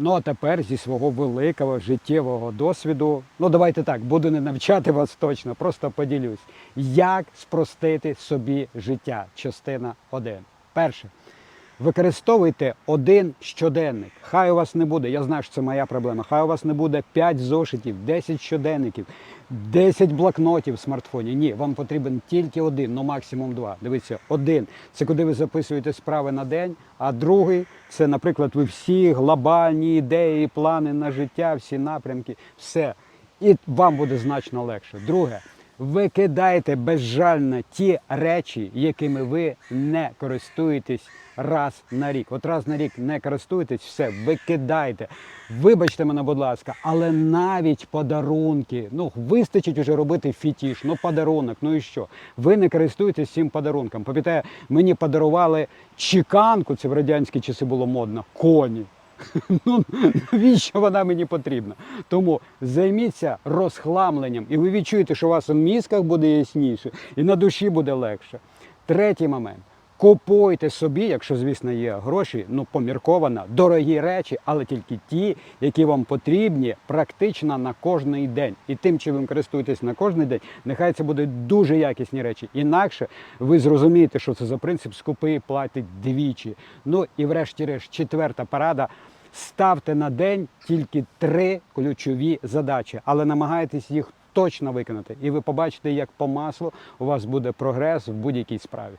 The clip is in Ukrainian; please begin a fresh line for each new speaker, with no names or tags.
Ну а тепер зі свого великого життєвого досвіду, ну давайте так, буду не навчати вас точно, просто поділюсь, як спростити собі життя. Частина 1. Перше. Використовуйте один щоденник. Хай у вас не буде, я знаю, що це моя проблема. Хай у вас не буде 5 зошитів, 10 щоденників, 10 блокнотів в смартфоні. Ні, вам потрібен тільки один, ну максимум два. Дивіться, один це куди ви записуєте справи на день, а другий це, наприклад, ви всі глобальні ідеї, плани на життя, всі напрямки, все. І вам буде значно легше. Друге. Викидайте безжально ті речі, якими ви не користуєтесь раз на рік. От раз на рік не користуєтесь, все, викидайте. Вибачте мене, будь ласка, але навіть подарунки. Ну, вистачить уже робити фітіш, ну подарунок, ну і що? Ви не користуєтесь цим подарунком. Пам'ятаю, мені подарували чеканку, це в радянські часи було модно, коні. Ну навіщо вона мені потрібна? Тому займіться розхламленням, і ви відчуєте, що у вас у мізках буде ясніше, і на душі буде легше. Третій момент. Купуйте собі, якщо, звісно, є гроші, ну помірковано, дорогі речі, але тільки ті, які вам потрібні практично на кожний день. І тим, чим ви користуєтесь на кожний день, нехай це будуть дуже якісні речі. Інакше ви зрозумієте, що це за принцип скупий платить двічі. Ну і врешті-решт, четверта порада. Ставте на день тільки три ключові задачі, але намагайтесь їх точно виконати. І ви побачите, як по маслу у вас буде прогрес в будь-якій справі.